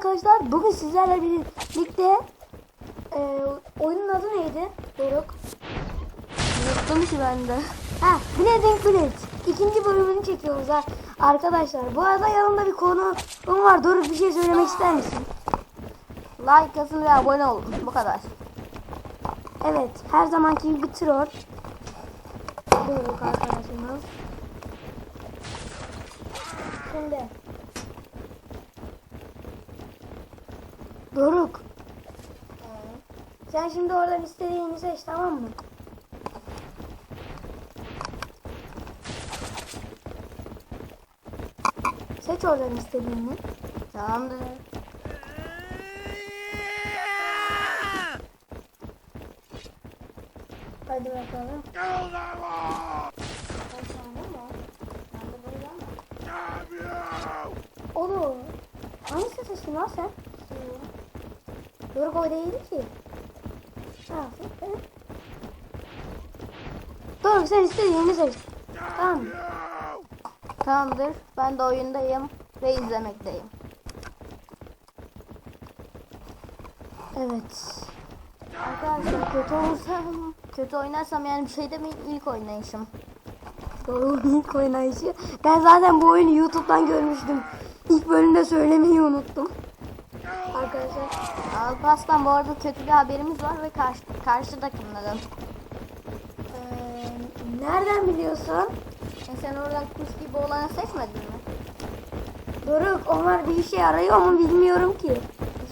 arkadaşlar. Bugün sizlerle birlikte e, oyunun adı neydi? Doruk. Unuttum ki ben de. Ha, Blazing Blitz. İkinci bölümünü çekiyoruz ha. Arkadaşlar bu arada yanımda bir konu var. Doruk bir şey söylemek ister misin? Like atın ve abone olun. Bu kadar. Evet, her zamanki gibi troll. Doruk arkadaşımız. Şimdi. Doruk. Sen şimdi oradan istediğini seç tamam mı? Seç oradan istediğini. Tamamdır. Hadi bakalım. Oğlum. Hangisini seçtin lan sen? Doruk o değildi ki. Ha, sen- istediğini seç. Tamam. Tamamdır. Ben de oyundayım ve izlemekteyim. Evet. Arkadaşlar kötü olursam, kötü oynarsam yani bir şey demeyin ilk oynayışım. Doruk'un ilk oynayışı. Ben zaten bu oyunu YouTube'dan görmüştüm. İlk bölümde söylemeyi unuttum. Arkadaşlar. Alpas'tan bu arada kötü bir haberimiz var ve karşı, karşı takımların. eee, nereden biliyorsun? E sen oradan kuş gibi olanı seçmedin mi? Doruk onlar bir işe yarıyor mu bilmiyorum ki.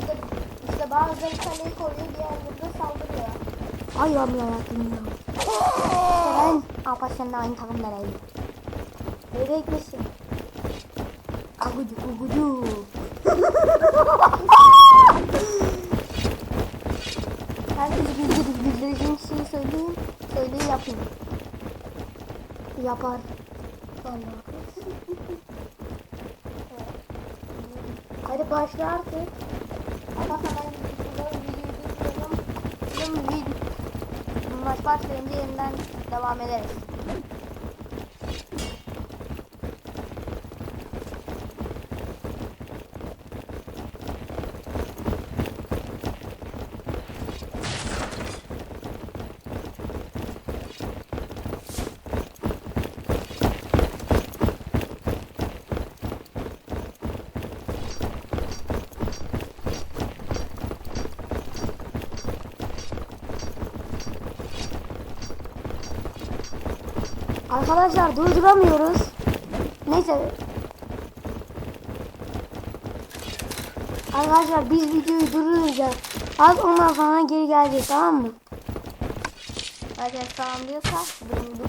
İşte, işte bazıları kaleyi koruyor diğerleri de saldırıyor. Ay Allah yarabbim ya. Ben Alpas seninle aynı takımdayım. Nereye gitmişsin? Agucu gugucu. Herkes bildirir, bildireceğim şeyi söyleyeyim. Söyleyi yapayım. Yapar. Vallahi. Hadi başla artık. Ama hemen maç başlayınca yeniden devam ederiz. Arkadaşlar durduramıyoruz. Neyse. Arkadaşlar biz videoyu durduracağız. Az ondan sonra geri geleceğiz tamam mı? Herkes tamam diyorsa durumu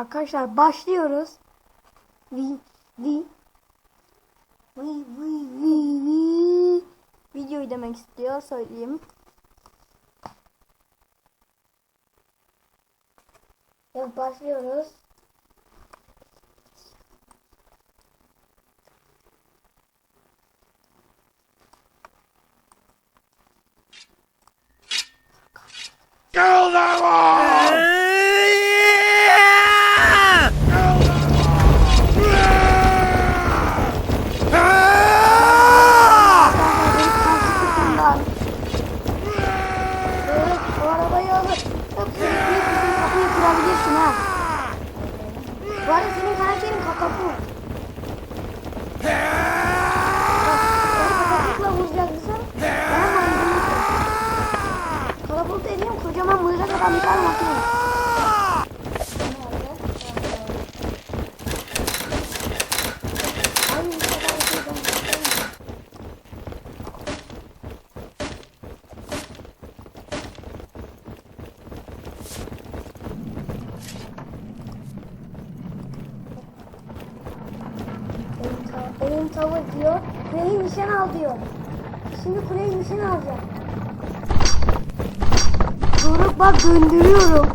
Arkadaşlar başlıyoruz. Vi vi vi vi vi vi Videoyu demek istiyor söyleyeyim. Evet başlıyoruz. Kill them all! Bu arada senin karakterin onu kakapukla vuracaksın. Ben maymunlukla. Kalapult dediğim kocaman mızrak adam bir tane makine. Ay, bu sefer bir şey ben- Elim, ta elim tavır diyor. Kuleyi nişan al diyor. Şimdi kuleyi nişan alacağım. Doruk bak döndürüyorum.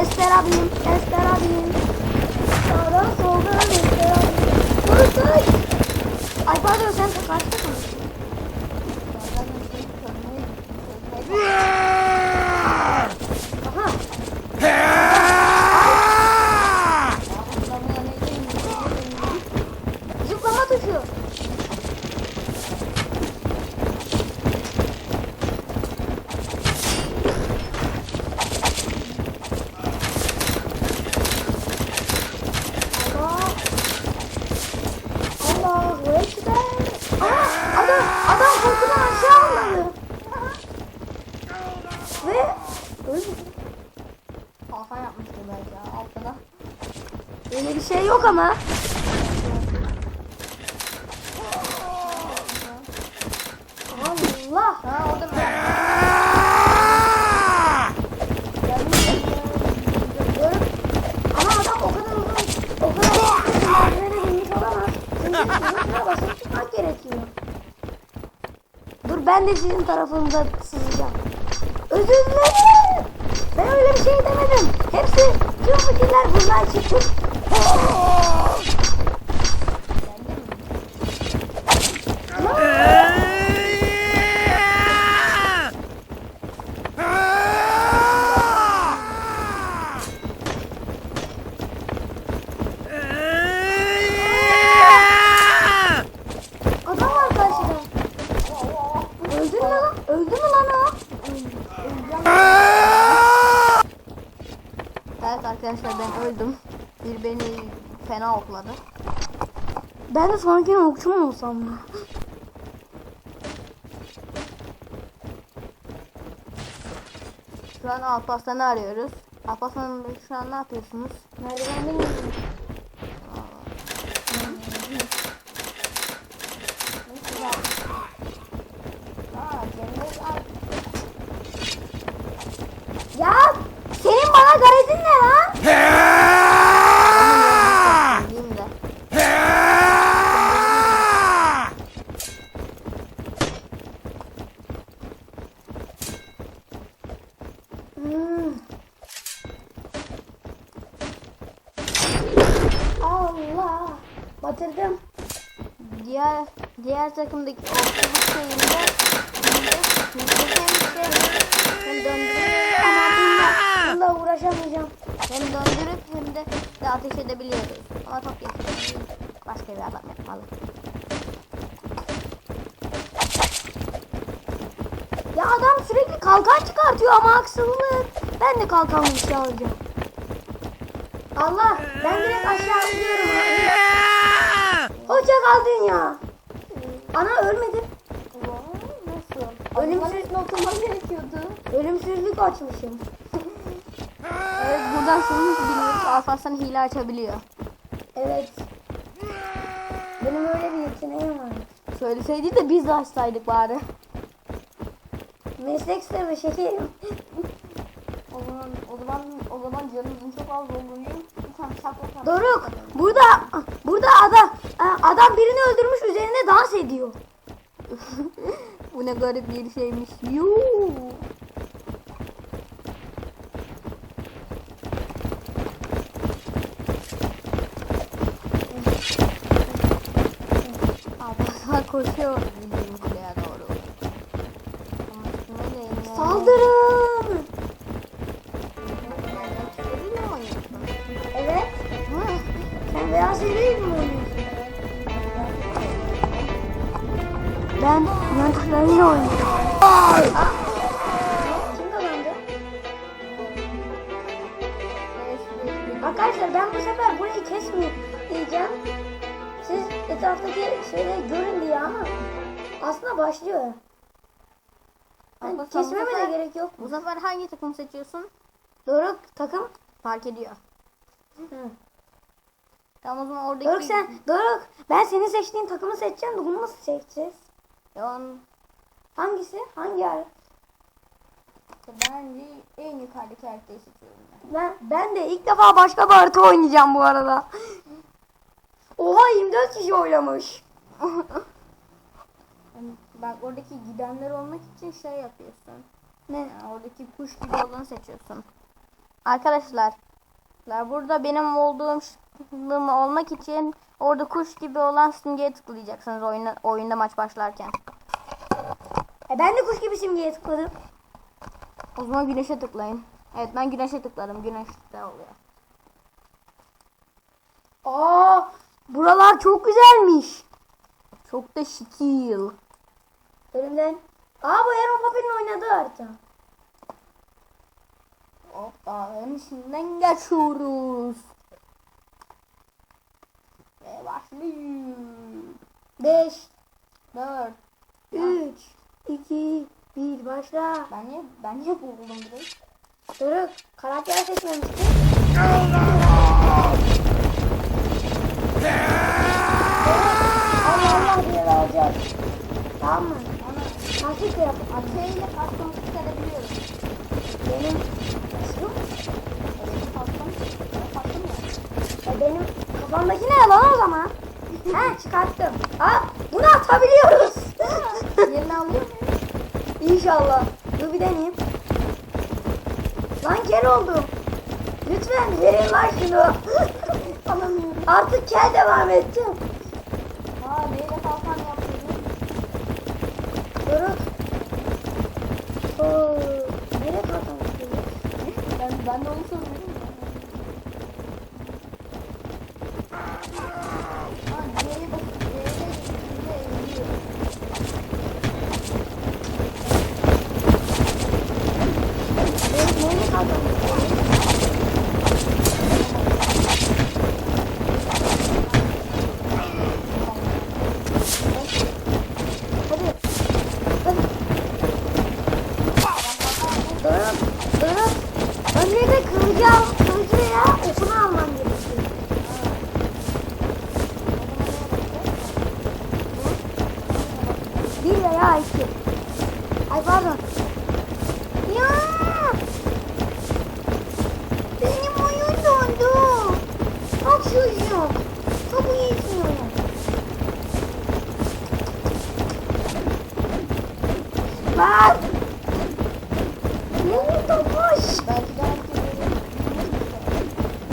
Ester abim, Ester abim. Sağdan soldan Ester abim. Dur dur. Ay pardon sen kaçta mı? Aha. Zıplama tuşu. Allah. Allahu Ekber. Aa, adam, adam korkudan aşağı atladı. Ve öldü. Kalkan yapmıştı belki ya altına. Öyle bir şey yok ama. Allah. Ha orada bir Görüp ama adam o kadar uzun, o kadar uzun merdivene binmiş olamaz. Çünkü şuna basıp çıkmak gerekiyor. Dur ben de sizin tarafınıza sızacağım. Özür dilerim. Ben öyle bir şey demedim. Hepsi tüm fikirler bundan çıktı. Adam var karşıda. Öldü mü lan? Öldü mü lan o? Evet arkadaşlar ben öldüm. Bir beni fena okladı. Ben de okçu mu olsam mı? Şu an Alparslan'ı arıyoruz. Alparslan şu an ne yapıyorsunuz? Merdivenden indim. Ya senin bana garezin ne lan? Söyleyeyim de. Hmm. Allah. Batırdım. Diğer diğer takımdaki okçuluk şeyinde hem de şey döndürüp uğraşamayacağım. hem döndürüp hem de Ve ateş edebiliyoruz. Ama top yetişemeyiz. Başka bir adam yapmalı. Ya adam sürekli kalkan çıkartıyor ama haksızlık. Ben de kalkan bir şey alacağım. Allah ben direkt aşağı gidiyorum. Hoşça kal dünya. Ana ölmedim. Nasıl? Ölümsüz oturman gerekiyordu. Ölümsüzlük açmışım. Evet buradan şunu biliyoruz. Alparslan hile açabiliyor. Evet. Benim öyle bir yeteneğim var. Söyleseydi de biz de açsaydık bari. Meslek sırrı şekerim. O zaman o zaman o zaman canımızın çok az olduğunu şapla Doruk burada burada adam adam birini öldürmüş üzerine dans ediyor. Bu ne garip bir şeymiş. Yuu. Koşuyor Arkadaşlar ben bu sefer burayı kesmeyeceğim. Siz etraftaki şeyleri görün diye ama aslında başlıyor. Yani bu kesmeme de sefer- gerek yok. Bu sefer hangi takım seçiyorsun? Doruk takım. Fark ediyor. Hı. Tamam o zaman oradaki... Doruk sen, Doruk ben senin seçtiğin takımı seçeceğim de bunu nasıl seçeceğiz? Ya on- Hangisi? Hangi yer? Bence en yukarıdaki haritayı seçiyorum ben. Ben, ben de ilk defa başka bir harita oynayacağım bu arada. Oha 24 kişi oynamış. Yani Bak oradaki gidenler olmak için şey yapıyorsun. Ne? Yani oradaki kuş gibi olanı seçiyorsun. Arkadaşlar la burada benim olduğum olmak için orada kuş gibi olan simgeye tıklayacaksınız oyunda, oyunda maç başlarken. E ben de kuş gibi simgeye tıkladım. O zaman güneşe tıklayın. Evet ben güneşe tıkladım. Güneşte oluyor. Aa, buralar çok güzelmiş. Çok da şekil. Önümden. Aa bu Aaron Papi'nin oynadığı harita. Hoppa dağın içinden geçiyoruz. Ve başlıyor. 5, 4. 3, 2, 1 başla. Ben niye, ben niye buldum direkt? Doruk karakter seçmemiştin. Allah Allah diye alacağız. Tamam mı? Taktik yap. Ateyle kastımı çıkarabiliyorum. Benim kastım. Kastım. E benim kafamdaki ne lan o zaman? He çıkarttım. Ha bunu atabiliyoruz. Yerini alıyor muyum? İnşallah. Dur bir deneyeyim. Lan kel oldum. Lütfen verin lan şunu. Artık kel devam edeceğim. Ha neyle kalkan yapıyorum? Doruk. Oo, nereye kalkan istiyorsun? Ben, ben de onu soruyorum. Ha C'ye basıp C'ye basınca eğiliyor. Doruk nereye kalkan istiyorsun? Hadi. Hadi. Doruk. Doruk. Önüne de kılıcı al. Kılıcı veya okunu alman gerekiyor. Veya iki. Ay pardon. Ya! Benim oyun dondu. Bak çocuğum. Kabul etmiyorum. Lan!